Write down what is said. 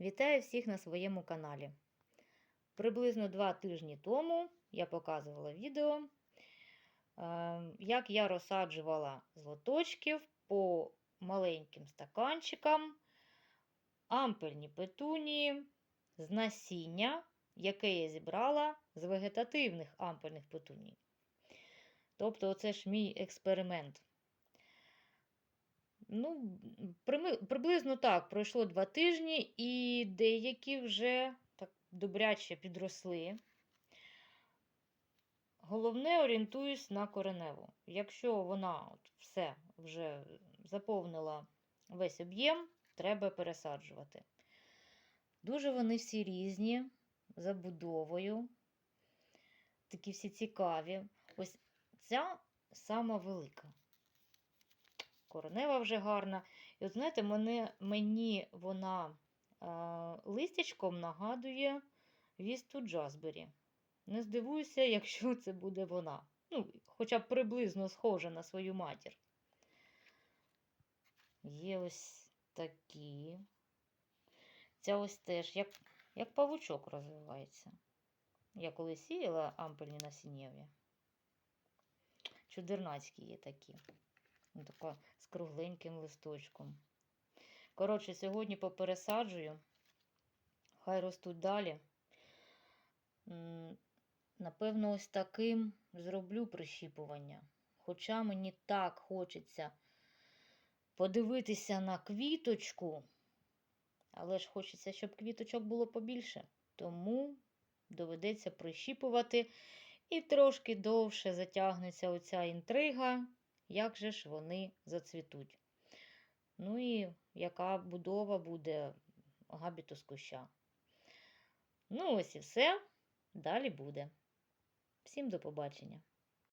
Вітаю всіх на своєму каналі. Приблизно два тижні тому я показувала відео, е, як я розсаджувала з лоточків по маленьким стаканчикам ампельні петунії з насіння, яке я зібрала з вегетативних ампельних петуній. Тобто, це ж мій експеримент. Ну, приблизно так, пройшло два тижні, і деякі вже так добряче підросли. Головне, орієнтуюсь на кореневу. Якщо вона от все вже заповнила весь об'єм, треба пересаджувати. Дуже вони всі різні, забудовою. Такі всі цікаві. Ось ця сама велика. Коренева вже гарна. І от знаєте, мене, мені вона е, листячком нагадує вісту Джазбері. Не здивуюся, якщо це буде вона. Ну, хоча б приблизно схожа на свою матір. Є ось такі. Ця ось теж, як, як павучок розвивається. Я коли сіяла ампельні насіннєві. Чудернацькі є такі. Ну, Така з кругленьким листочком. Коротше, сьогодні попересаджую. Хай ростуть далі. Напевно, ось таким зроблю прищіпування. Хоча мені так хочеться подивитися на квіточку, але ж хочеться, щоб квіточок було побільше. Тому доведеться прищіпувати і трошки довше затягнеться оця інтрига, як же ж вони зацвітуть. Ну і яка будова буде габіту з куща. Ну, ось і все. Далі буде. Всім до побачення.